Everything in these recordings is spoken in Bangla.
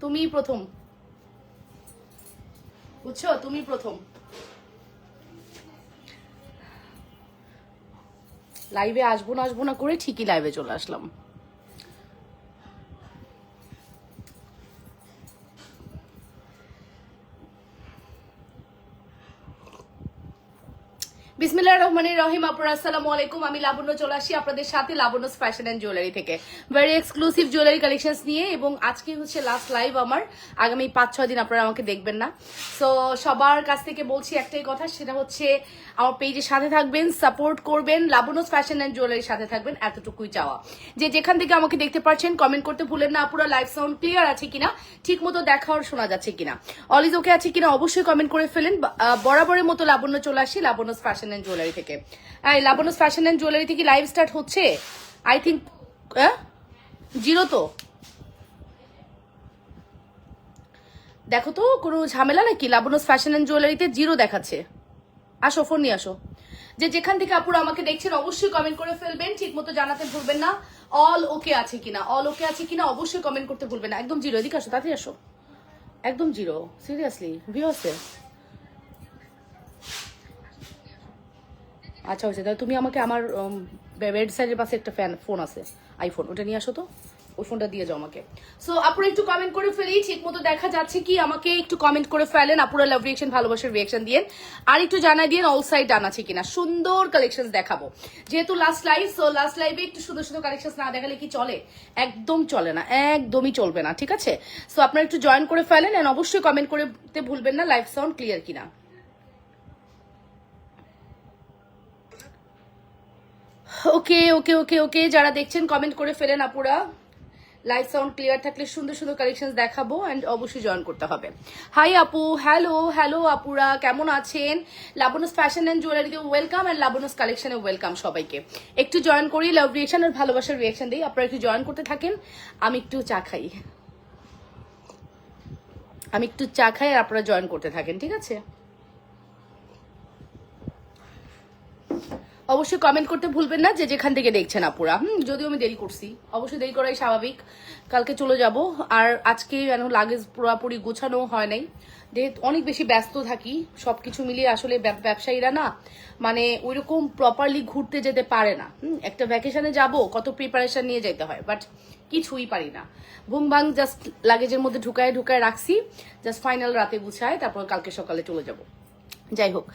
তুমিই প্রথম। বুঝছ? তুমি প্রথম। লাইভে আসব না আসব না করে ঠিকই লাইভে চলে আসলাম। বিসমিল্লাহ রহমানির রহিম, আপনার আসসালামু আলাইকুম। আমি লাবণ্য চলে আসি আপনাদের সাথে লাবণ্য ফ্যাশন অ্যান্ড জুয়েলারি থেকে। ভেরি জুয়েলারি কালেকশনস নিয়ে এবং আজকে হচ্ছে লাস্ট লাইভ আমার। আগামী পাঁচ আপনারা আমাকে দেখবেন না। সো সবার কাছ থেকে বলছি একটাই কথা, সেটা হচ্ছে আমার পেজের সাথে থাকবেন সাপোর্ট করবেন, লাবণ্য ফ্যাশন অ্যান্ড জুয়েলারির সাথে থাকবেন, এতটুকুই চাওয়া। যে যেখান থেকে আমাকে দেখতে পাচ্ছেন কমেন্ট করতে ভুলেন না, পুরো লাইভ সাউন্ড ক্লিয়ার আছে কিনা ঠিক মতো দেখা আর শোনা যাচ্ছে কিনা। অলিজ ওকে আছে কিনা, অবশ্যই কমেন্ট করে ফেলেন। বরাবরের মতো লাবণ্য চলে আসি, লাবণ্য ফ্যাশন অ্যান্ড জুয়েলারি থেকে। এই লাবণ্য ফ্যাশন অ্যান্ড জুয়েলারি থেকে লাইভ স্টার্ট হচ্ছে? আই থিঙ্ক জিরো তো? দেখো তো, কোনো ঝামেলা নাকি? লাবণ্য ফ্যাশন অ্যান্ড জুয়েলারিতে জিরো দেখাচ্ছে। আসো ফোন নিয়ে আসো। যে যেখান থেকে আপুরা আমাকে দেখছেন, অবশ্যই কমেন্ট করে ফেলবেন ঠিক মতো জানাতে ভুলবেন না। অল ওকে আছে কিনা? অল ওকে আছে কিনা, অবশ্যই কমেন্ট করতে ভুলবেন না। একদম জিরো। এদিকে আসো, তাড়াতাড়ি আসো। একদম জিরো। সিরিয়াসলি ভিউ আচ্ছা হয়েছে। তাহলে তুমি আমাকে আমার বেড সাইডের পাশে একটা ফ্যান ফোন আছে আইফোন ওটা নিয়ে আসো তো। ওই ফোনটা দিয়ে যাও আমাকে। সো আপুরা একটু কমেন্ট করে ফেলি ঠিক মতো দেখা যাচ্ছে কি? আমাকে একটু কমেন্ট করে ফেলেন, আপুরা লাভ রিয়েকশন ভালোবাসার রিয়েকশন দিয়েন আর একটু জানাই দিয়েন অল সাইড ডান আছে কিনা। সুন্দর কালেকশন দেখাবো। যেহেতু লাস্ট লাইভ সো লাস্ট লাইভে একটু সুন্দর সুন্দর কালেকশন না দেখালে কি চলে? একদম চলে না, একদমই চলবে না, ঠিক আছে? সো আপনারা একটু জয়েন করে ফেলেন এন্ড অবশ্যই কমেন্ট করতে ভুলবেন না লাইভ সাউন্ড ক্লিয়ার কিনা। ওকে ওকে ওকে ওকে, যারা দেখছেন কমেন্ট করে ফেলেন আপুরা। লাইভ সাউন্ড ক্লিয়ার থাকলে সুন্দর সুন্দর কালেকশন দেখাবো অ্যান্ড অবশ্যই জয়েন করতে হবে। হাই আপু হ্যালো হ্যালো আপুরা, কেমন আছেন? লাবনস ফ্যাশন অ্যান্ড জুয়েলারিকে ওয়েলকাম অ্যান্ড লাবনস কালেকশনে ওয়েলকাম সবাইকে। একটু জয়েন করি লাভ রিয়েকশন আর ভালোবাসার রিয়েকশন দিই আপনারা একটু জয়েন করতে থাকেন। আমি একটু চা খাই। আমি একটু চা খাই আর আপনারা জয়েন করতে থাকেন, ঠিক আছে? অবশ্যই কমেন্ট করতে ভুলবেন না, যে যেখান থেকে দেখছেন আপুরা। হুম, যদিও আমি দেরি করছি। অবশ্যই দেরি করাই স্বাভাবিক। কালকে চলে যাব। আর আজকে যেন লাগেজ পুরোপুরি গোছানো হয় নাই। যেহেতু অনেক বেশি ব্যস্ত থাকি, সবকিছু মিলিয়ে আসলে ব্যবসায়ীরা না মানে ওইরকম প্রপারলি ঘুরতে যেতে পারে না। একটা ভ্যাকেশনে যাব, কত প্রিপারেশন নিয়ে যেতে হয়। বাট কিছুই পারি না। ভুং ভাং জাস্ট লাগেজের মধ্যে ঢুকায় ঢুকায় রাখছি। জাস্ট ফাইনাল রাতে গুছায়, তারপর কালকে সকালে চলে যাব। যাই হোক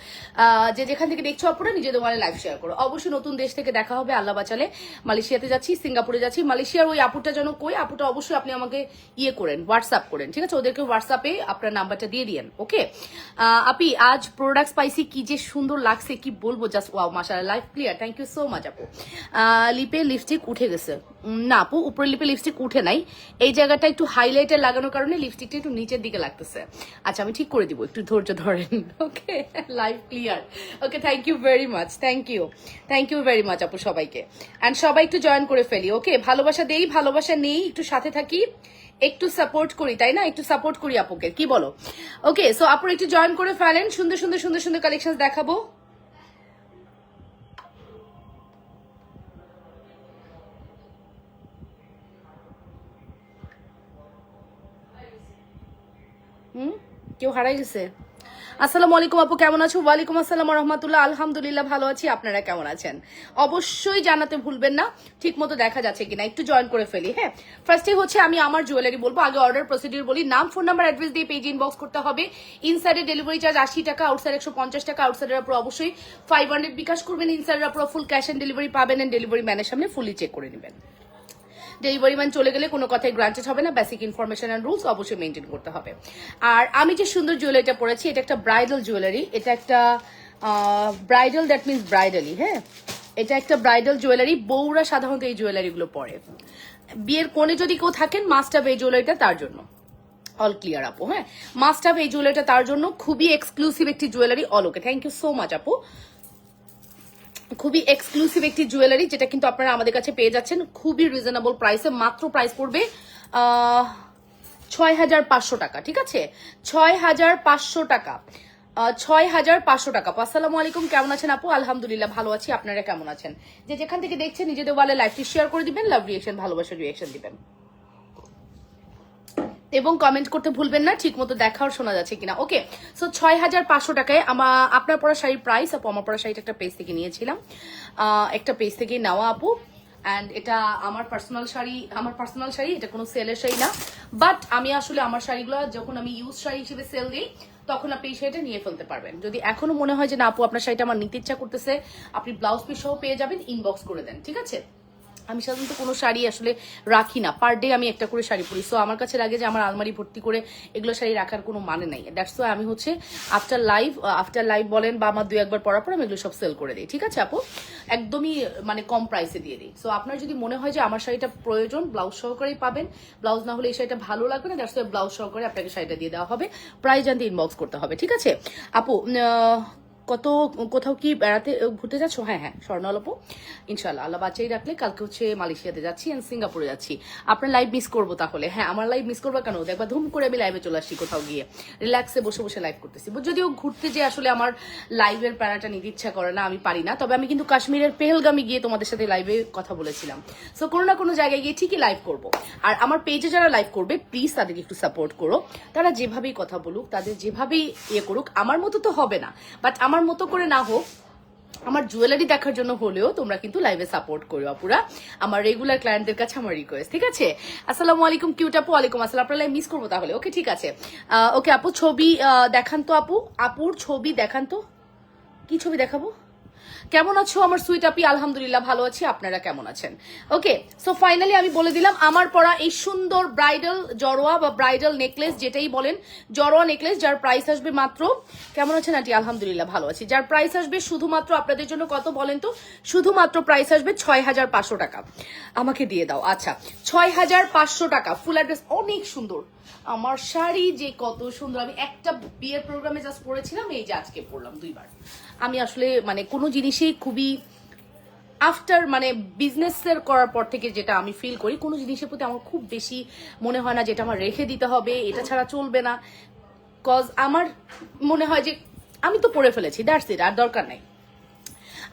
যে যেখান থেকে দেখছ আপনারা নিজেদের মানে লাইভ শেয়ার করো। অবশ্যই নতুন দেশ থেকে দেখা হবে আল্লাহ বাঁচালে। মালয়েশিয়াতে যাচ্ছি, সিঙ্গাপুরে যাচ্ছি। মালয়েশিয়ার ওই আপুটা যেন কই, আপুটা অবশ্যই আপনি আমাকে ইয়ে করেন হোয়াটসঅ্যাপ করেন, ঠিক আছে? ওদেরকে হোয়াটসঅ্যাপে আপনার নাম্বারটা দিয়ে দিয়েন ওকে আপি, আজ প্রোডাক্ট পাইছি, কি যে সুন্দর লাগছে, কি বলব? জাস্ট ওয়াও মাশাআল্লাহ life clear thank you so much আপু। লিপে লিপস্টিক উঠে গেছে। না, আপু, উপরের লিপে লিপস্টিক উঠে নাই। এই জায়গাটা একটু হাইলাইটার লাগানোর কারণে লিপস্টিকটা একটু নিচের দিকে লাগতেছে। আচ্ছা আমি ঠিক করে দিব, একটু ধৈর্য ধরেন okay live clear okay thank you very much thank you thank you very much আপু সবাইকে. অ্যান্ড সবাই একটু জয়েন করে ফেলি ওকে ভালোবাসা দেই, ভালোবাসা নেই, একটু সাথে থাকি, একটু সাপোর্ট করি, তাই না? একটু সাপোর্ট করি আপুকে, কি বলো? ওকে সো আপুর একটু জয়েন করে ফেলেন, সুন্দর সুন্দর সুন্দর সুন্দর কালেকশন দেখাবো। হুম? কেউ হারাই গেছে? আসসালামু আলাইকুম আপু, কেমন আছো? ওয়ালাইকুম আসসালাম রহমতুল্লাহ। আলহামদুলিল্লাহ ভালো আছি, আপনারা কেমন আছেন? অবশ্যই জানাতে ভুলবেন না ঠিক মতো দেখা যাচ্ছে কিনা, একটু জয়েন করে ফেলি হ্যাঁ? ফার্স্টে হচ্ছে আমি আমার জুয়েলারি বলব, আগে অর্ডার প্রসিডিউর বলি, নাম ফোন নাম্বার অ্যাড্রেস দিয়ে পেজ ইনবক্স করতে হবে। ইনসাইডে ডেলিভারি চার্জ আশি টাকা আউটসাইড একশো পঞ্চাশ টাকা আউটসাইডের উপর অবশ্যই ফাইভ হান্ড্রেড বিকাশ করবেন ইনসাইডের উপর ফুল ক্যাশ অন ডেলিভারি পাবেন অ্যান্ড ডেলিভারি ম্যানের সামনে ফুলি চেক করে নেবেন। ডেলিভারি ম্যান চলে গেলে কোনো কথাই গ্রান্টেড হবে না বেসিক ইনফরমেশন অ্যান্ড রুলস অবশ্যই মেনটেন করতে হবে। আর আমি যে সুন্দর জুয়েলারিটা পরেছি, এটা একটা ব্রাইডাল জুয়েলারি এটা একটা ব্রাইডাল দ্যাট মিনস ব্রাইডালি হ্যাঁ? এটা একটা ব্রাইডাল জুয়েলারি বউরা সাধারণত এই জুয়েলারিগুলো পরে। বিয়ের কোণে যদি কেউ থাকেন মাস্ট have এই জুয়েলারিটা তার জন্য। অল ক্লিয়ার আপু হ্যাঁ? মাস্ট have এই জুয়েলারিটা তার জন্য, খুবই এক্সক্লুসিভ একটি jewellery all okay thank you so much আপু। খুবই এক্সক্লুসিভ একটি জুয়েলারি যেটা কিন্তু আপনারা আমাদের কাছে পেয়ে যাচ্ছেন। খুবই রিজনেবল প্রাইসে মাত্র প্রাইস পড়বে ছয় হাজার পাঁচশো টাকা, ঠিক আছে? ছয় হাজার পাঁচশো টাকা ছয় হাজার পাঁচশো টাকা। আসসালামু আলাইকুম, কেমন আছেন আপু? আলহামদুলিল্লাহ ভালো আছি, আপনারা কেমন আছেন? যে যেখান থেকে দেখছেন, নিজেদের ওয়ালে লাইভটি শেয়ার করে দিবেন লাভ রিয়েকশন ভালোবাসার রিয়েকশন দিবেন। এবং কমেন্ট করতে ভুলবেন না ঠিক মতো দেখা আর শোনা যাচ্ছে কিনা। ওকে সো ছয় হাজার পাঁচশো টাকায় আমার আপনার পড়া শাড়ির প্রাইস আপু, আমার পরা শাড়িটা একটা পেজ থেকে নিয়েছিলাম। একটা পেজ থেকে নেওয়া, আপু। অ্যান্ড এটা আমার পার্সোনাল শাড়ি, আমার পার্সোনাল শাড়ি, এটা কোনো সেলের শাড়ি না। বাট আমি আসলে আমার শাড়িগুলো যখন আমি ইউজ শাড়ি হিসেবে সেল দিই, তখন আপনি এই শাড়িটা নিয়ে ফেলতে পারবেন। যদি এখনও মনে হয় যে না, আপু, আপনার শাড়িটা আমার নিতে ইচ্ছা করতেছে, আপনি ব্লাউজ পিস সহ পেয়ে যাবেন ইনবক্স করে দেন, ঠিক আছে? আমি সাধারণত কোনো শাড়ি আসলে রাখি না। পার ডে আমি একটা করে শাড়ি পরি। সো আমার কাছে লাগে যে, আমার আলমারি ভর্তি করে এগুলো শাড়ি রাখার কোনো মানে নাই। দ্যাটস আমি হচ্ছে আফটার লাইভ আফটার লাইভ বলেন বা আমার দু একবার পরার পর আমি এগুলো সব সেল করে দিই। ঠিক আছে আপু? একদমই মানে কম প্রাইসে দিয়ে দিই। সো আপনার যদি মনে হয় যে, আমার শাড়িটা প্রয়োজন ব্লাউজ সহকারেই পাবেন। ব্লাউজ না হলে এই শাড়িটা ভালো লাগবে না। দ্যাটস ব্লাউজ সহকারে আপনাকে শাড়িটা দিয়ে দেওয়া হবে। প্রাইস জানতে ইনবক্স করতে হবে। ঠিক আছে? আপু কত, কোথাও কি বেড়াতে ঘুরতে যাচ্ছ? হ্যাঁ হ্যাঁ স্বর্ণালপু। ইনশাল্লাহ আল্লাহ বাচ্চাই রাখলে কালকে হচ্ছে মালয়েশিয়াতে যাচ্ছি এন্ড সিঙ্গাপুরে যাচ্ছি। আপনার লাইভ মিস করব তাহলে। হ্যাঁ আমার লাইভ মিস করব কেন দেখবা ধুম করে আমি লাইভে চলে আসছি কোথাও গিয়ে। রিল্যাক্সে বসে বসে লাইভ করতেছি। যদিও ঘুরতে যে আসলে আমার লাইভের প্যারাটা নিতে ইচ্ছা করে না, আমি পারি না। তবে আমি কিন্তু কাশ্মীরের পেহেলগামে গিয়ে তোমাদের সাথে লাইভে কথা বলেছিলাম। সো কোনো না কোনো জায়গায় গিয়ে ঠিকই লাইভ করব। আর আমার পেজে যারা লাইভ করবে প্লিজ তাদেরকে একটু সাপোর্ট করো। তারা যেভাবেই কথা বলুক, তাদের যেভাবেই ইয়ে করুক, আমার মতো তো হবে না। বাট আমার মতো করে না হোক, আমার জুয়েলারি দেখার জন্য হলেও তোমরা কিন্তু লাইভে সাপোর্ট করো আপুরা। আমার রেগুলার ক্লায়েন্টদের কাছে আমার রিকোয়েস্ট ঠিক আছে? আসসালামু আলাইকুম কিউট আপু আলাইকুম আসসালাম। আপনার লাইভ মিস করব তাহলে? ওকে ঠিক আছে। ওকে আপু, ছবি দেখান তো আপু। আপুর ছবি দেখান তো। কি ছবি দেখাবো? কেমন আছো আমার সুইট আপি? আলহামদুলিল্লাহ ভালো আছি, আপনারা কেমন আছেন? ওকে সো ফাইনালি আমি বলে দিলাম, আমার পরা এই সুন্দর ব্রাইডাল জড়োয়া বা ব্রাইডাল নেকলেস যেটাই বলেন, জড়োয়া নেকলেস যার প্রাইস আসবে মাত্র, কেমন আছেন আন্টি? আলহামদুলিল্লাহ ভালো আছি। যার প্রাইস আসবে শুধুমাত্র আপনাদের জন্য কত বলেন তো, শুধুমাত্র প্রাইস আসবে ছয় হাজার পাঁচশো টাকা। আমাকে দিয়ে দাও আচ্ছা ছয় হাজার পাঁচশো টাকা ফুল অ্যাড্রেস অনেক সুন্দর। আমার শাড়ি যে কত সুন্দর, আমি একটা বিয়ের প্রোগ্রামে জাস্ট পরেছিলাম, এই যে আজকে পরলাম দুইবার। আমি আসলে মানে কোনো জিনিসেই খুবই আফটার মানে বিজনেসের করার পর থেকে যেটা আমি ফিল করি, কোনো জিনিসের প্রতি আমার খুব বেশি মনে হয় না যেটা আমার রেখে দিতে হবে, এটা ছাড়া চলবে না। কজ আমার মনে হয় যে আমি তো পরে ফেলেছি দ্যাটস ইট আর দরকার নাই।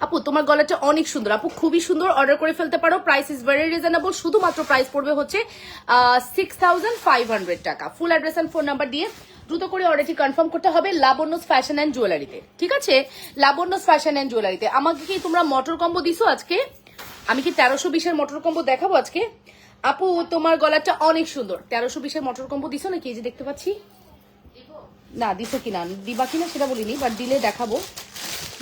আপু, তোমার গলাটা অনেক সুন্দর। আপু, খুবই সুন্দর অর্ডার করে ফেলতে পারো। প্রাইস ইজ ভেরি রিজনেবল শুধুমাত্র প্রাইস পড়বে হচ্ছে সিক্স টাকা। Full address and phone number দিয়ে দ্রুত করে অর্ডারটি কনফার্ম করতে হবে লাবণ্যস ফ্যাশন অ্যান্ড জুয়েলারিতে ঠিক আছে? লাবণ্যস ফ্যাশন অ্যান্ড জুয়েলারিতে আমাকে কি তোমরা মটর কম্বো দিছো আজকে? আমি কি তেরোশো বিশের মটর কম্বো দেখাবো আজকে? আপু, তোমার গলাটা অনেক সুন্দর। তেরোশো বিশের মটর কম্বো দিছো নাকি? এই যে দেখতে পাচ্ছি। না, দিছো কিনা? দিবা কিনা সেটা বলিনি বাট দিলে দেখাবো।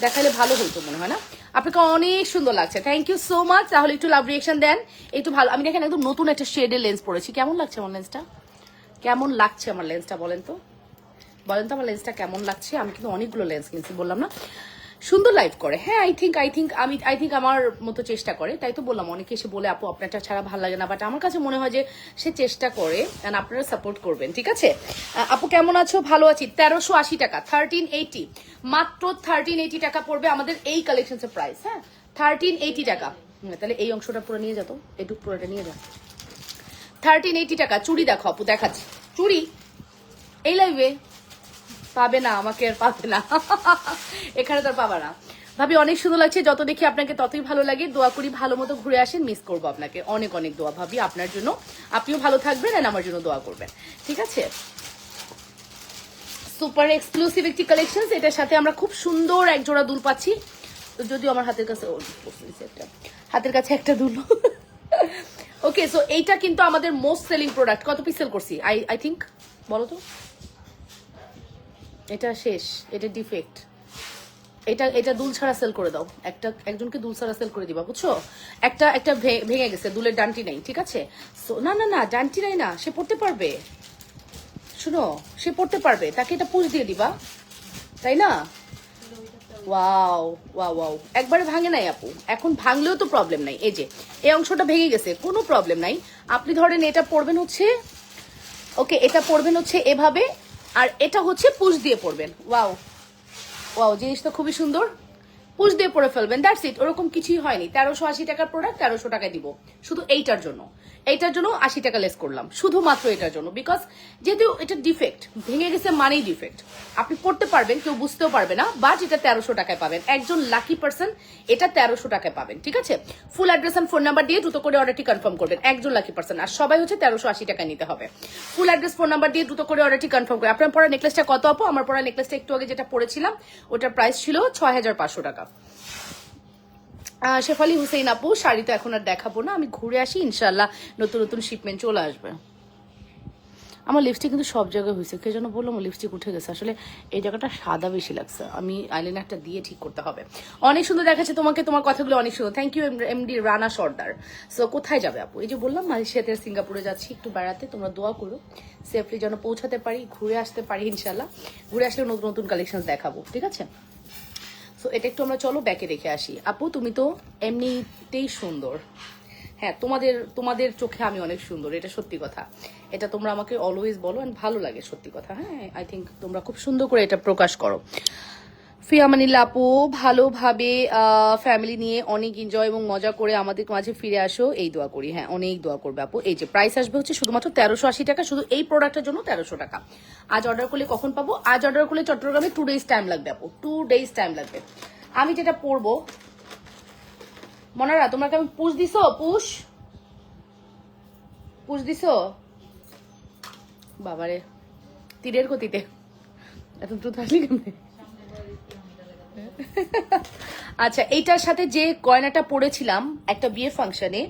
দেখালে ভালো হতো মনে হয় না? আপনাকে অনেক সুন্দর লাগছে। থ্যাংক ইউ সো মাচ তাহলে একটু লাভ রিয়েকশন দেন। একটু ভালো আমি দেখেন একদম নতুন একটা শেডের লেন্স পড়েছি কেমন লাগছে আমার লেন্সটা কেমন লাগছে আমার লেন্সটা বলেন তো? বলেন তো আমার লেন্সটা কেমন লাগছে? আমি কিন্তু অনেকগুলো লেন্স কিনছি, বললাম না? সুন্দর লাইভ করে। হ্যাঁ আই থিঙ্ক আই থিঙ্ক আমি আই থিঙ্ক আমার মতো চেষ্টা করে, তাই তো বললাম। অনেকে এসে বলে, আপু, আপনারটা ছাড়া ভালো লাগে না। বাট আমার কাছে মনে হয় যে, সে চেষ্টা করে, and আপনারা সাপোর্ট করবেন, ঠিক আছে? আপু, কেমন আছো? ভালো আছি। তেরোশো আশি টাকা থার্টিন এইটি মাত্র থার্টিন এইটি টাকা পড়বে আমাদের এই কালেকশনসের প্রাইস হ্যাঁ? থার্টিন এইটি টাকা। তাহলে এই অংশটা পুরো নিয়ে যেত এটুক পুরোটা নিয়ে যাও। থার্টিন এইটি টাকা, চুড়ি দেখো আপু, দেখাচ্ছি। চুড়ি, এই লাইভে পাবে না, আমাকে আর পাবে না। এখানে তো পাবা না। ভাবি, অনেক সুন্দর লাগছে, যত দেখি আপনাকে ততই ভালো লাগে। দোয়া করি ভালো মতো ঘুরে আসেন মিস করব আপনাকে। অনেক অনেক দোয়া, ভাবি, আপনার জন্য। আপনিও ভালো থাকবেন আর আমার জন্য দোয়া করবেন। ঠিক আছে? সুপার এক্সক্লুসিভ একটি কালেকশন এটার সাথে আমরা খুব সুন্দর এক জোড়া দুল পাচ্ছি। যদিও আমার হাতের কাছে হাতের কাছে একটা দুল। ওকে সো এইটা কিন্তু আমাদের মোস্ট সেলিং প্রোডাক্ট কত পিস সেল করছি? আই আই থিঙ্ক বলো তো। এটা শেষ এটা ডিফেক্ট এটা এটা দুল ছাড়া সেল করে দাও। একটা একজনকে দুল ছাড়া সেল করে দিবা বুঝছ? একটা একটা ভেঙে গেছে দুলের ডান্টি নেই ঠিক আছে? So, না না না ডান্টি নাই না সে পড়তে পারবে। শুনো সে পড়তে পারবে তাকে এটা পুষ দিয়ে দিবা তাই না? ওয়াও ওয়াও ওয়াও একবারে ভাঙে নাই আপু। এখন ভাঙলেও তো প্রবলেম নাই। এই যে এই অংশটা ভেঙে গেছে কোনো প্রবলেম নাই। আপনি ধরেন এটা পড়বেন হচ্ছে ওকে এটা পড়বেন হচ্ছে এভাবে আর এটা হচ্ছে পুশ দিয়ে পড়বেন ওয়াও। ওয়াও জিনিসটা খুবই সুন্দর। পুষ দিয়ে পরে ফেলবেন দ্যাটস ইট ওরকম কিছুই হয়নি। তেরোশো আশি টাকার প্রোডাক্ট তেরোশো টাকায় দিব। শুধু এইটার জন্য। এইটার জন্য আশি টাকা লেস করলাম। শুধুমাত্র এটার জন্য। বিকজ যেহেতু এটা ডিফেক্ট ভেঙে গেছে মানেই ডিফেক্ট আপনি পড়তে পারবেন, কেউ বুঝতেও পারবে না বাট এটা তেরোশো টাকায় পাবেন। একজন লাকি পার্সন এটা তেরোশো টাকায় পাবেন, ঠিক আছে? Full address and phone number দিয়ে দ্রুত করে অর্ডারটি কনফার্ম করবেন, একজন লাকি পার্সন আর সবাই হচ্ছে তেরোশো আশি টাকা নিতে হবে। ফুল অ্যাড্রেস ফোন নাম্বার দিয়ে দ্রুত করে অর্ডারটি কনফার্ম করে আপনার পড়া নেকলেসটা কত আপু আমার পড়া নেকলেসটা একটু আগে যেটা পড়েছিলাম, ওটার প্রাইস ছিল ছয় হাজার পাঁচশো টাকা। শেফালি হুসেইন আপু শাড়ি তো এখন আর দেখাবো না। আমি ঘুরে আসি ইনশাল্লাহ নতুন নতুন শিপমেন্ট চলে আসবে। আমার লিপস্টিক কিন্তু সব জায়গায় হয়েছে। কে যেন বললাম লিপস্টিক উঠে গেছে। আসলে এই জায়গাটা সাদা বেশি লাগছে। আমি আইলাইনারটা দিয়ে ঠিক করতে হবে। অনেক সুন্দর দেখাচ্ছে তোমাকে, তোমার কথাগুলো অনেক সুন্দর। Thank you MD Rana Sardar. So কোথায় যাবে আপু? এই যে বললাম, মালয়েশিয়াতে, সিঙ্গাপুরে যাচ্ছি। একটু বেড়াতে, তোমরা দোয়া করো। সেফলি যেন পৌঁছাতে পারি, ঘুরে আসতে পারি ইনশাল্লাহ ঘুরে আসলে নতুন নতুন কালেকশন দেখাবো। ঠিক আছে? সো এটা একটু আমরা চলো ব্যাকে রেখে আসি। আপু, তুমি তো এমনিতেই সুন্দর। হ্যাঁ তোমাদের তোমাদের চোখে আমি অনেক সুন্দর, এটা সত্যি কথা। এটা তোমরা আমাকে অলওয়েজ বলো অ্যান্ড ভালো লাগে সত্যি কথা। হ্যাঁ আই থিঙ্ক তোমরা খুব সুন্দর করে এটা প্রকাশ করো। ফিয়ামানিল্লা আপু, ভালোভাবে ফ্যামিলি নিয়ে অনেক এনজয় এবং মজা করে আমাদের মাঝে ফিরে আসো। এই দোয়া করি। হ্যাঁ অনেক দোয়া করবে আপু। এই যে প্রাইস আসবে হচ্ছে শুধুমাত্র তেরোশো আশি টাকা, শুধু এই প্রোডাক্টের জন্য তেরোশো টাকা। আজ অর্ডার করলে কখন পাবো? আজ অর্ডার করলে চট্টগ্রামে টু ডেজ টাইম লাগবে আপু। টু ডেজ টাইম লাগবে। আমি যেটা পরবো, মনারা, তোমরা কেমন পুষ দিছো? পুষ পুষ দিছো? বাবারে, তীরের গতিতে। এত দ্রুত আসলি কেমনে? আচ্ছা এইটার সাথে যে গয়নাটা পরেছিলাম একটা বিয়ে ফাংশনে,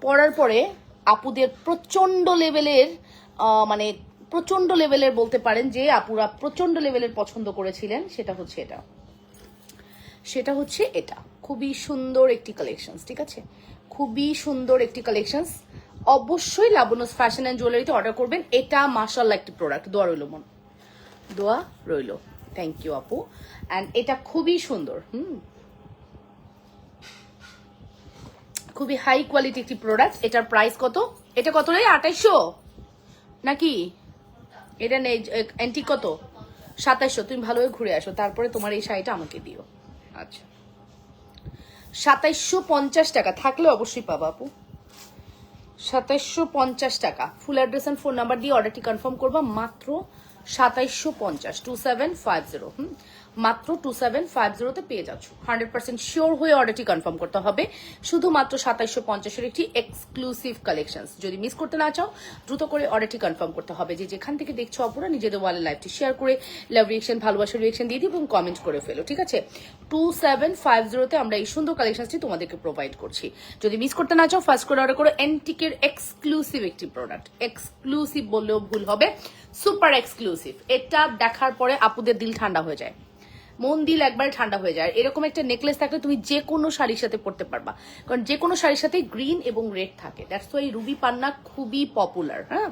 পরার পরে আপুদের প্রচণ্ড লেভেলের মানে প্রচণ্ড লেভেলের বলতে পারেন যে আপুরা প্রচণ্ড লেভেলের পছন্দ করেছিলেন, সেটা হচ্ছে এটা। সেটা হচ্ছে এটা। খুবই সুন্দর একটি কালেকশন ঠিক আছে? খুবই সুন্দর একটি কালেকশন অবশ্যই লাবনস ফ্যাশন অ্যান্ড জুয়েলারিতে অর্ডার করবেন। এটা মাসাল্লাহ একটি প্রোডাক্ট দোয়া রইল মন। দোয়া রইল। থ্যাংক ইউ আপু অ্যান্ড এটা খুবই সুন্দর, হুম? খুবই হাই কোয়ালিটি একটি প্রোডাক্ট এটার প্রাইস কত? এটা কত রে? আঠাইশো নাকি? এটা নেই অ্যান্টি কত? সাতাইশশো। তুমি ভালোভাবে ঘুরে আসো। তারপরে তোমার এই শাড়িটা আমাকে দিও। আচ্ছা। সাতাইশশো পঞ্চাশ টাকা। থাকলে অবশ্যই পাবা আপু সাতাইশশো পঞ্চাশ টাকা। Full address and phone number দিয়ে অর্ডারটি কনফার্ম করবা। মাত্র সাতাইশশো পঞ্চাশ টু সেভেন ফাইভ জিরো হুম? মাত্র টু সেভেন ফাইভ জিরোতে পেয়ে যাচ্ছ। হান্ড্রেড পার্সেন্ট শিওর হয়ে অর্ডারটি কনফার্ম করতে হবে। শুধুমাত্র সাতাইশশো পঞ্চাশের একটি এক্সক্লুসিভ কালেকশন যদি মিস করতে না চাও, দ্রুত করে অর্ডারটি কনফার্ম করতে হবে। যে যেখান থেকে দেখছ অপরা নিজেদের ওয়ালে লাইভটি শেয়ার করে লাভ রিয়েকশন ভালোবাসার রিয়েকশন দিয়ে দিই এবং কমেন্ট করে ফেলো, ঠিক আছে? টু সেভেন ফাইভ জিরোতে আমরা এই সুন্দর কালেকশনটি তোমাদেরকে প্রোভাইড করছি। যদি মিস করতে না চাও ফার্স্ট করে অর্ডার করো এন্টিকের এক্সক্লুসিভ একটি প্রোডাক্ট এক্সক্লুসিভ বললেও ভুল হবে। সুপার এক্সক্লুসিভ এটা দেখার পরে আপুদের দিল ঠান্ডা হয়ে যায়। মন দিল একবারে ঠান্ডা হয়ে যায়। এরকম একটা নেকলেস থাকলে তুমি যে কোনো শাড়ির সাথে পরতে পারবা। কারণ যে কোনো শাড়ির সাথে গ্রিন এবং রেড থাকে। দ্যাটস ওয়াই রুবি পান্না খুবই পপুলার হ্যাঁ?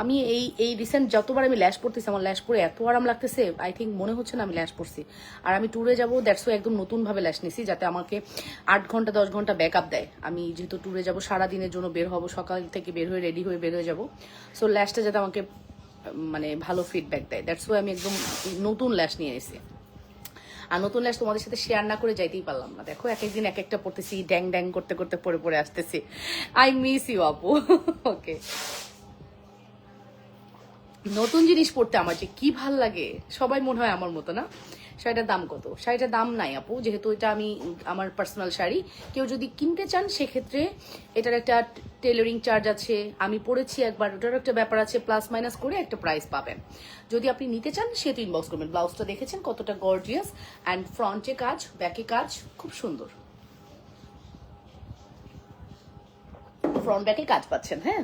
আমি এই এই রিসেন্ট যতবার আমি ল্যাশ পরতেছি, আমার ল্যাশ পরে এত আরাম লাগতেছে আই থিঙ্ক মনে হচ্ছে না আমি ল্যাশ পড়ছি আর আমি ট্যুরে যাব দ্যাটস ওয়াই একদম নতুনভাবে ল্যাশ নিছি, যাতে আমাকে আট ঘণ্টা, দশ ঘণ্টা ব্যাকআপ দেয়। আমি যেহেতু ট্যুরে যাব সারা দিনের জন্য বের হব, সকাল থেকে বের হয়ে রেডি হয়ে বের হয়ে যাব। সো ল্যাশটা যাতে আমাকে মানে ভালো ফিডব্যাক দেয়। দ্যাটস ওয়াই আমি একদম নতুন ল্যাশ নিয়ে এসেছি আর নতুন ল্যাশ তোমাদের সাথে শেয়ার না করে যাইতেই পারলাম না। দেখো এক একদিন এক একটা পড়তেছি, ড্যাং ড্যাং করতে করতে পড়ে পড়ে আসতেছি। আই মিস ইউ আপু। ওকে নতুন জিনিস পড়তে আমার যে কি ভালো লাগে, সবাই মনে হয় আমার মতো না? শাড়িটার দাম কত? শাড়িটার দাম নাই আপু, যেহেতু এটা আমি, আমার পার্সোনাল শাড়ি। কেউ যদি কিনতে চান, সেক্ষেত্রে এটার একটা টেলারিং চার্জ আছে। আমি পড়েছি একবার ওটার একটা ব্যাপার আছে প্লাস মাইনাস করে একটা প্রাইস পাবেন। যদি আপনি নিতে চান সেটা ইনবক্স করবেন। ব্লাউজটা দেখেছেন, কতটা গর্জিয়াস অ্যান্ড ফ্রন্টে কাজ ব্যাকে কাজ, খুব সুন্দর। ফ্রন্ট ব্যাকে কাজ পাচ্ছেন হ্যাঁ?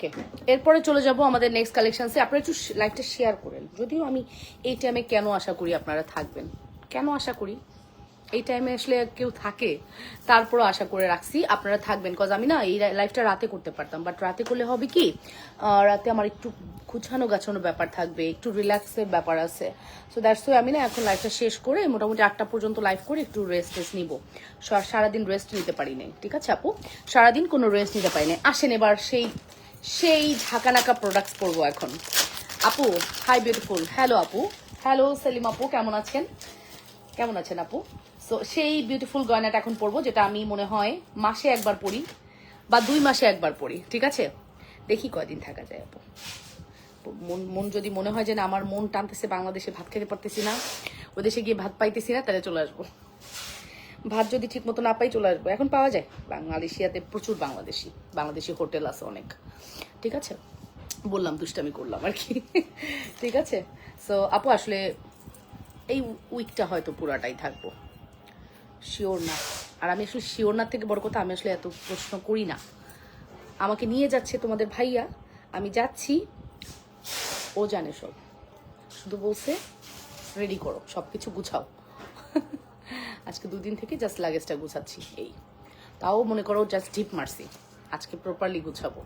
ওকে, এরপরে চলে যাব আমাদের নেক্সট কালেকশনসে আপনারা একটু লাইভটা শেয়ার করেন। যদিও আমি এই টাইমে কেন আশা করি আপনারা থাকবেন? কেন আশা করি? এই টাইমে আসলে কেউ থাকে, তারপরও আশা করে রাখছি আপনারা থাকবেন। কজ আমি না এই লাইফটা রাতে করতে পারতাম। বাট রাতে করলে হবে কি রাতে আমার একটু গুছানো গাছানো ব্যাপার থাকবে, একটু রিল্যাক্সের ব্যাপার আছে। সো দ্যাটস ওই আমি না এখন লাইফটা শেষ করে মোটামুটি আটটা পর্যন্ত লাইফ করে একটু রেস্ট টেস্ট নিবো। সারাদিন রেস্ট নিতে পারি নাই। ঠিক আছে আপু? সারাদিন কোনো রেস্ট নিতে পারি নাই। আসেন এবার সেই সেই ঝাঁকানাকা প্রোডাক্টস পরবো এখন। আপু হাই বিউটিফুল হ্যালো আপু। হ্যালো সেলিম আপু, কেমন আছেন? কেমন আছেন আপু? সো সেই বিউটিফুল গয়নাটা এখন পরবো, যেটা আমি মনে হয় মাসে একবার পরি, বা দুই মাসে একবার পরি, ঠিক আছে? দেখি কয়দিন থাকা যায়, আপু। মন মন যদি মনে হয় যে না, আমার মন টানতেছে, বাংলাদেশে ভাত খেতে পারতেছি না ওই দেশে গিয়ে ভাত পাইতেছি না, তাহলে চলে আসব। ভাত যদি ঠিক মতো না পাই চলে আসব। এখন পাওয়া যায়। বাংলাদেশিয়াতে প্রচুর বাংলাদেশি। বাংলাদেশি হোটেল আছে অনেক। ঠিক আছে? বললাম, দুষ্টামি করলাম আর কি। ঠিক আছে? সো আপু, আসলে এই উইকটা হয়তো পুরাটাই থাকব। শিওর না। আর আমি আসলে শিওর না থেকে বড় কথা, আমি আসলে এত প্রশ্ন করি না। আমাকে নিয়ে যাচ্ছে তোমাদের ভাইয়া। আমি যাচ্ছি। ও জানে সব। শুধু বলছে রেডি করো। সব কিছু গুছাও। আজকে দুদিন থেকে জাস্ট লাগেজটা গুছাচ্ছি, এই। তাও মনে করো জাস্ট ডিপ মারছি। আজকে প্রপারলি গুছাবো।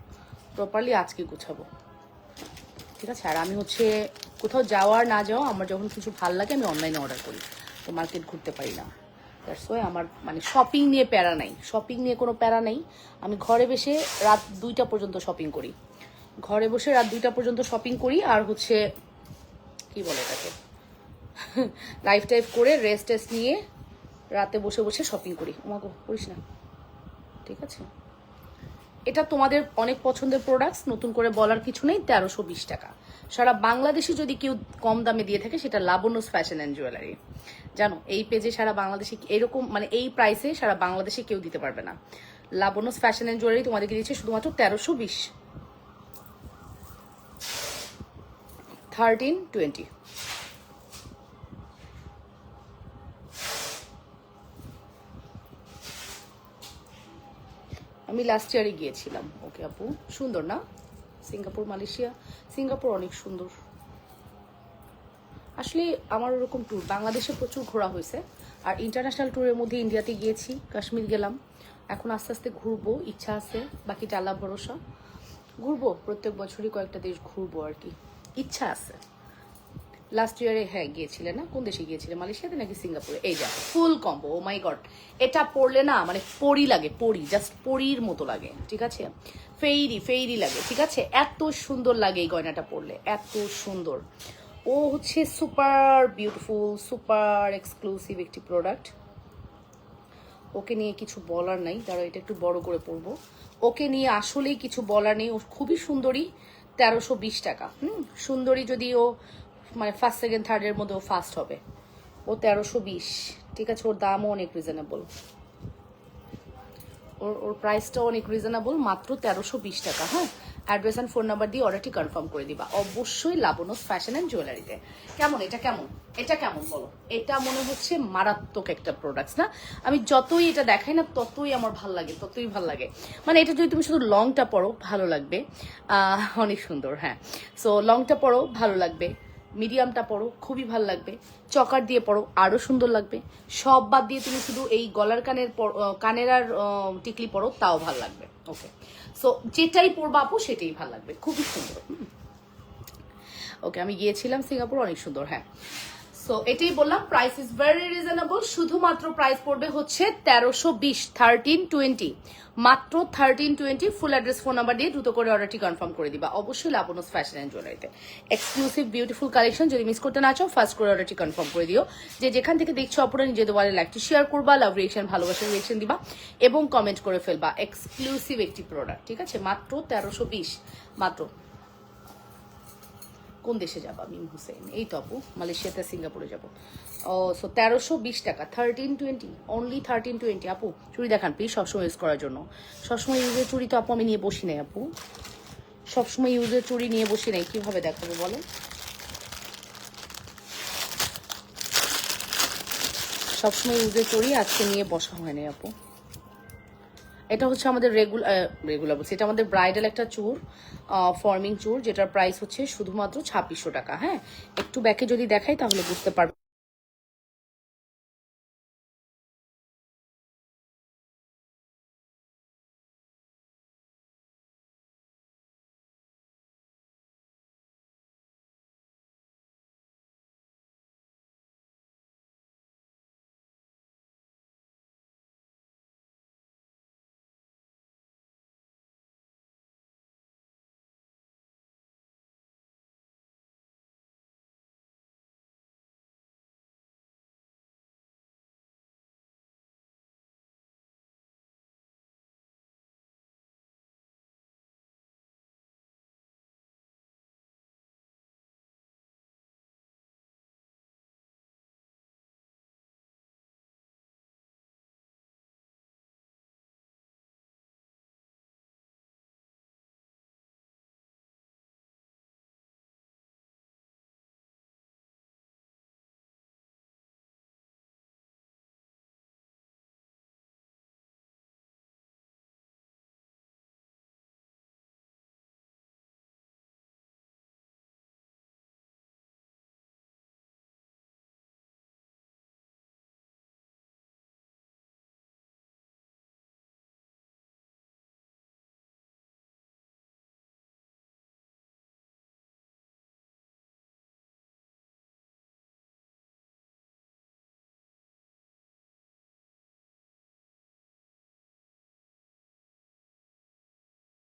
প্রপারলি আজকে গুছাবো। ঠিক আছে? আর আমি হচ্ছে কোথাও যাওয়ার না যাওয়া, আমার যখন কিছু ভালো লাগে, আমি অনলাইনে অর্ডার করি। তো মার্কেট ঘুরতে পারি না। দ্যাটস ওয়াই আমার মানে শপিং নিয়ে প্যারা নাই। শপিং নিয়ে কোনো প্যারা নেই। আমি ঘরে বসে রাত দুইটা পর্যন্ত শপিং করি। ঘরে বসে রাত দুইটা পর্যন্ত শপিং করি আর হচ্ছে, কি বলে এটাকে? লাইফ টাইফ করে রেস্ট টেস্ট নিয়ে রাতে বসে বসে শপিং করি। আমাকে করিস না। ঠিক আছে? এটা তোমাদের অনেক পছন্দের প্রোডাক্টস নতুন করে বলার কিছু নেই, তেরোশো বিশ টাকা। সারা বাংলাদেশে যদি কেউ কম দামে দিয়ে থাকে, সেটা লাবণ্যস ফ্যাশন অ্যান্ড জুয়েলারি জানো, এই পেজে সারা বাংলাদেশে এরকম মানে এই প্রাইসে সারা বাংলাদেশে কেউ দিতে পারবে না। লাবণ্যস ফ্যাশন অ্যান্ড জুয়েলারি তোমাদেরকে দিচ্ছে শুধুমাত্র তেরোশো বিশ। থার্টিন টোয়েন্টি আমি লাস্ট ইয়ারে গিয়েছিলাম। ওকে আপু, সুন্দর না? Singapore, Malaysia. সিঙ্গাপুর অনেক সুন্দর। আসলে আমার ওরকম ট্যুর বাংলাদেশে প্রচুর ঘোরা হয়েছে। আর ইন্টারন্যাশনাল ট্যুরের মধ্যে ইন্ডিয়াতে গিয়েছি, কাশ্মীর গেলাম। এখন আস্তে আস্তে ঘুরবো, ইচ্ছা আছে, বাকিটা আল্লাহ ভরসা। ঘুরবো, প্রত্যেক বছরই কয়েকটা দেশ ঘুরবো আর কি। ইচ্ছা আছে। লাস্ট ইয়ারে হ্যাঁ গিয়েছিলে না? কোন দেশে গিয়েছিলে? মালয়েশিয়াতে নাকি সিঙ্গাপুরে? এই যা ফুল কম্বো ও মাই গড এটা পরলে না মানে পরি লাগে, পরি জাস্ট পরির মতো লাগে, ঠিক আছে? ফেইরি ফেইরি লাগে, ঠিক আছে? এত সুন্দর লাগে এই গয়নাটা পরলে এত সুন্দর। ও হচ্ছে সুপার বিউটিফুল সুপার এক্সক্লুসিভ একটি প্রোডাক্ট ওকে নিয়ে কিছু বলার নাই দাঁড়া এটা একটু বড় করে পড়ব। ওকে নিয়ে আসলেই কিছু বলার নেই, ও খুবই সুন্দরী, তেরোশো বিশ টাকা। হুম, সুন্দরী যদি ও মানে ফার্স্ট সেকেন্ড থার্ডের মধ্যে ও ফার্স্ট হবে। ও তেরোশো বিশ। ঠিক আছে, ওর দামও অনেক রিজনেবল ওর ওর প্রাইসটাও অনেক রিজনেবল মাত্র তেরোশো বিশ টাকা হ্যাঁ? অ্যাড্রেস অ্যান্ড ফোন নাম্বার দিয়ে অর্ডারটি কনফার্ম করে দিবা। অবশ্যই লাবণস ফ্যাশন অ্যান্ড জুয়েলারিতে কেমন? এটা কেমন? এটা কেমন বলো? এটা মনে হচ্ছে মারাত্মক একটা প্রোডাক্টস না? আমি যতই এটা দেখাই না, ততই আমার ভালো লাগে, ততই ভালো লাগে। মানে এটা যদি তুমি শুধু লংটা পরো ভালো লাগবে। অনেক সুন্দর হ্যাঁ। সো লংটা পরো ভালো লাগবে। মিডিয়ামটা পরো খুবই ভালো লাগবে। চকার দিয়ে পরো আরও সুন্দর লাগবে। সব বাদ দিয়ে তুমি শুধু এই গলার কানের কানের আর টিকলি পরো তাও ভালো লাগবে। ওকে সো যেটাই পরবো আপু, সেটাই ভালো লাগবে। খুবই সুন্দর। ওকে আমি গিয়েছিলাম সিঙ্গাপুর, অনেক সুন্দর হ্যাঁ। সো এটাই বললাম প্রাইস ইজ ভেরি রিজনেবল শুধুমাত্র প্রাইস পড়বে হচ্ছে তেরোশো বিশ থার্টিন টোয়েন্টি মাত্র thirteen twenty full address phone number দিয়ে দ্রুত করে অর্ডারটি কনফার্ম করে দিবা। অবশ্যই লাবনস ফ্যাশন অ্যান্ড জুয়েলারিতে এক্সক্লুসিভ বিউটিফুল কালেকশন যদি মিস করতে না চাও ফার্স্ট করে অর্ডারটি কনফার্ম করে দিও। যে যেখান থেকে দেখছ অপরা নিজেদের ওয়ালে লাইকটি শেয়ার করবা লাভ রিয়েকশন ভালোবাসার রিয়েকশন দিবা, এবং কমেন্ট করে ফেলবা। এক্সক্লুসিভ একটি প্রোডাক্ট ঠিক আছে? মাত্র তেরোশো বিশ, মাত্র। কোন দেশে যাবা মিম হুসেন এই তো আপু, মালয়েশিয়াতে, সিঙ্গাপুরে যাব। ও সো তেরোশো বিশ টাকা thirteen twenty only thirteen twenty আপু, চুড়ি দেখান প্লিজ সবসময় ইউজ করার জন্য। সবসময় ইউজের চুড়ি তো আপু আমি নিয়ে বসি নাই, আপু। সবসময় ইউজের চুড়ি নিয়ে বসি নাই, কীভাবে দেখাবো বলো সবসময় ইউজের চুড়ি আজকে নিয়ে বসা হয় নাই, আপু। এটা হচ্ছে আমাদের রেগুলার রেগুলার বলছি, এটা আমাদের ব্রাইডাল একটা চুর ফর্মিং চুর, যেটার প্রাইস হচ্ছে শুধুমাত্র ছাব্বিশশো টাকা হ্যাঁ? একটু ব্যাকে যদি দেখাই তাহলে বুঝতে পারবে।